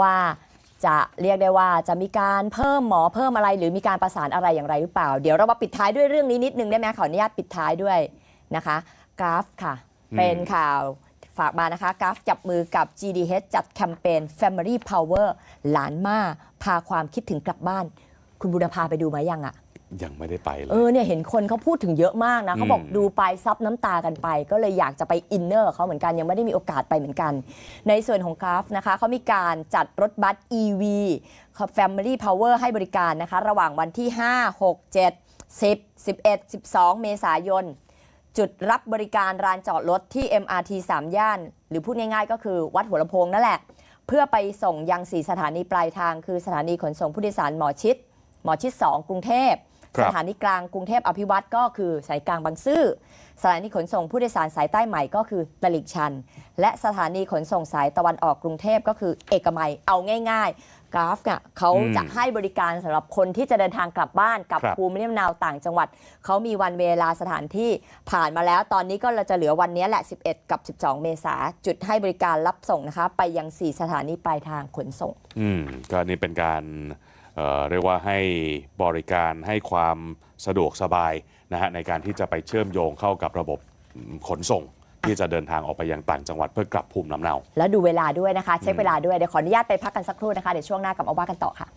ว่าจะเรียกได้ว่าจะมีการเพิ่มหมอเพิ่มอะไร หรือมีการประสานอะไรอย่างไรหรือเปล่า เดี๋ยวเรามาปิดท้ายด้วยเรื่องนี้นิดนึงได้ไหมขออนุญาตปิดท้ายด้วยนะคะ กราฟค่ะอืมเป็นข่าวฝากมานะคะ กราฟจับมือกับ GDH จัดแคมเปญ Family Power หลานมาพาความคิดถึงกลับบ้าน คุณบุรพาไปดูมายังอะ ยังไม่ได้ไปเลเอยอเนี่ยเห็นคนเขาพูดถึงเยอะมากนะเขาบอกอืมดูไปซับน้ำตากันไป ก็เลยอยากจะไปอินเนอร์เขาเหมือนกันยังไม่ได้มีโอกาสไปเหมือนกัน ในส่วนของกราฟนะคะเขามีการจัดรถบัส EV Family Power ให้บริการนะคะ ระหว่างวันที่ 5 6 7 10 11 12 เมษายน จุดรับบริการลานจอดรถที่ MRT 3 ย่าน หรือพูดง่ายๆ ก็คือวัดหัวลำโพงนั่นแหละ เพื่อไปส่งยัง 4 สถานีปลายทาง คือสถานีขนส่งผู้โดยสารหมอชิดหมอชิด 2 กรุงเทพครับ สถานีกลางกรุงเทพอภิวัตก็คือสายกลางบางซื่อสถานีขนส่งผู้โดยสารสายใต้ใหม่ก็คือตลิ่งชัน และสถานีขนส่งสายตะวันออกกรุงเทพก็คือเอกมัยเอาง่าย ๆ กราฟเนี่ยเขาอืมจะให้บริการสำหรับคนที่จะเดินทางกลับบ้านกลับครับภูมิลำเนาต่างจังหวัด เขามีวันเวลาสถานที่ผ่านมาแล้ว ตอนนี้ก็เราจะเหลือวันนี้แหละ 11 กับ 12 เมษาจุดให้บริการรับส่งนะคะ ไปยัง 4 สถานีปลายทางขนส่ง อืมก็นี่เป็นการเอ่อ เรียกว่าให้บริการให้ความสะดวกสบายนะฮะในการที่จะไปเชื่อมโยงเข้ากับระบบขนส่ง ที่จะเดินทางออกไปยังต่างจังหวัดเพื่อกลับภูมิลำเนา แล้วดูเวลาด้วยนะคะ เช็คเวลาด้วย เดี๋ยวขออนุญาตไปพักกันสักครู่นะคะ เดี๋ยวช่วงหน้ากลับมาว่ากันต่อค่ะ